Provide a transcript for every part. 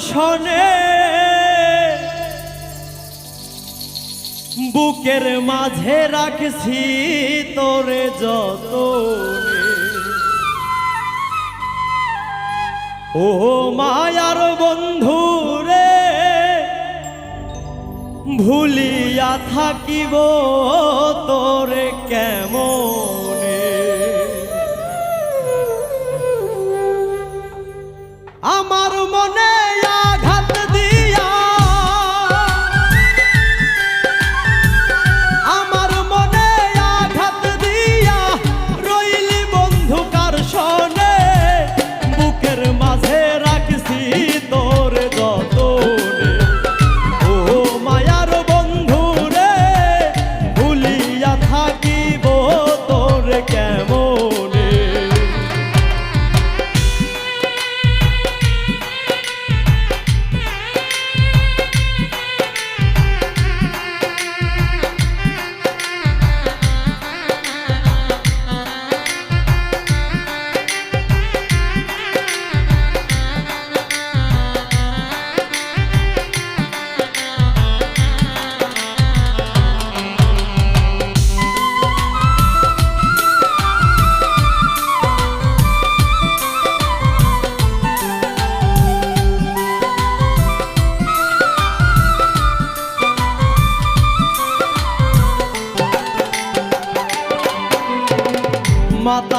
শোনে বুকের মাঝে রাখছি তোরে যত ও মায়ার বন্ধু রে ভুলিয়া থাকিব তোরে কেমনে?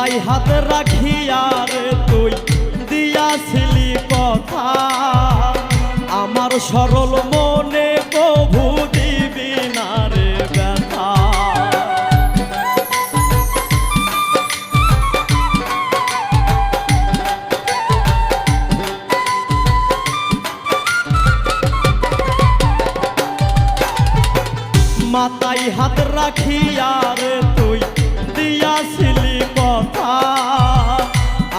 মাথায় হাত রাখিয়া রে তুই দিয়াছিলি কথা। আমার সরল মনে কভু দিবি না রে ব্যথা। মাথায় হাত রাখিয়া রে তুই দিয়াছিলি কথা।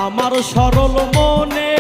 আমার সরল মনে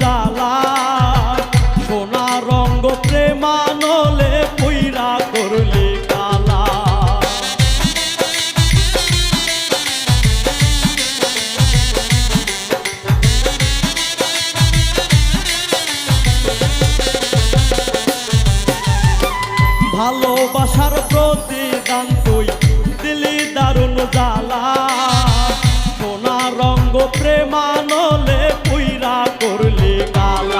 জ্বালা। সোনা রঙ্গ কালা। ভালোবাসার প্রতিদান তুই দিলি দারুণ জ্বালা। সোনা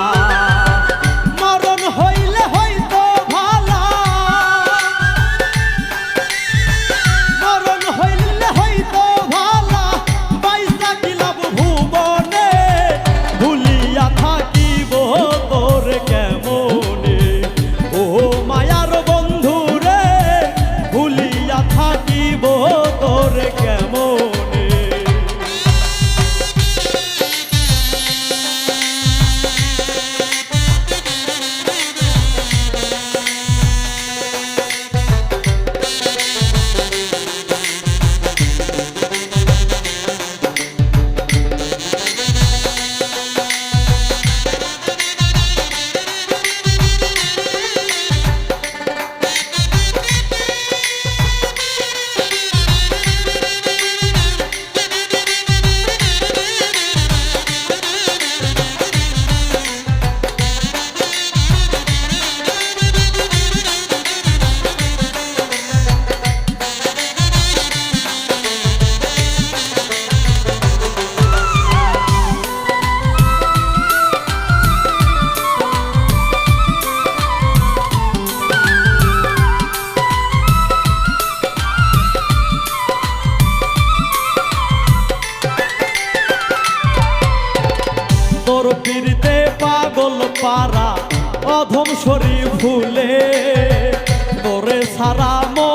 অধম শরীর ফুলে তোরে সারা মন